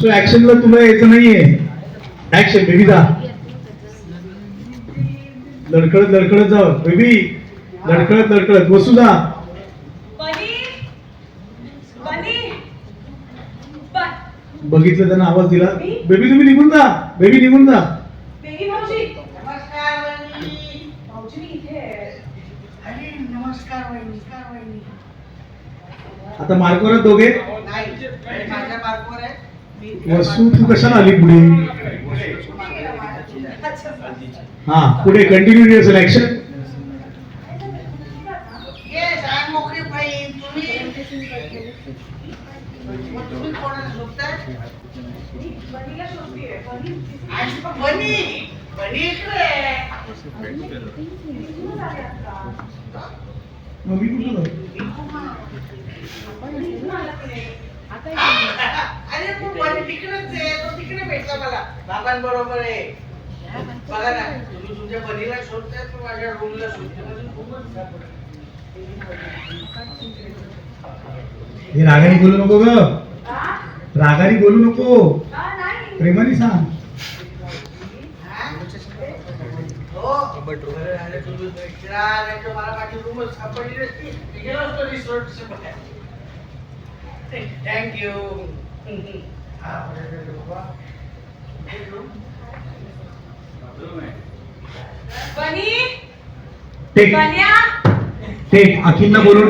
So ऍक्शनला तुला यायचं नाहीये. ऍक्शन बेबी जा. लडकळत लडकळत जा बेबी लडकळत लडकळत बसू जा. बनी. बनी. ब- बघितलं त्यांना आवाज दिला. बेबी तुम्ही निघून जा. बेबी निघून जा. बेबी भाऊजी. नमस्कार वहिनी भाऊजी मी इथे आहे. अरे नमस्कार वहिनी नमस्कार वहिनी आता मार्कवर आहेत दोघे नाही माझ्या मार्कवर आहे मी वसू तू कशाला आली पुढे हा पुढे कंटिन्यू असेल action yes I am okay fine तुम्ही मग तुम्ही कोणाला शोधताय मी बनीला शोधतेय. बनी आणि मग बनी बनी इकडे आहे. निघून आले आता. मग मी कुठं तिकडे भेटला मला. बाबांबरोबर आहे. बघा ना तुम्ही तुमच्या बनीला शोधताय तर माझ्या रूमला शोधते म्हणजे खूपच सापडलं. हे रागाने बोलू नको ग? रागाने बोलू नको. हा, नाही. प्रेमाने सांग. हा? टेक बन्या टेक अखिलला बोलून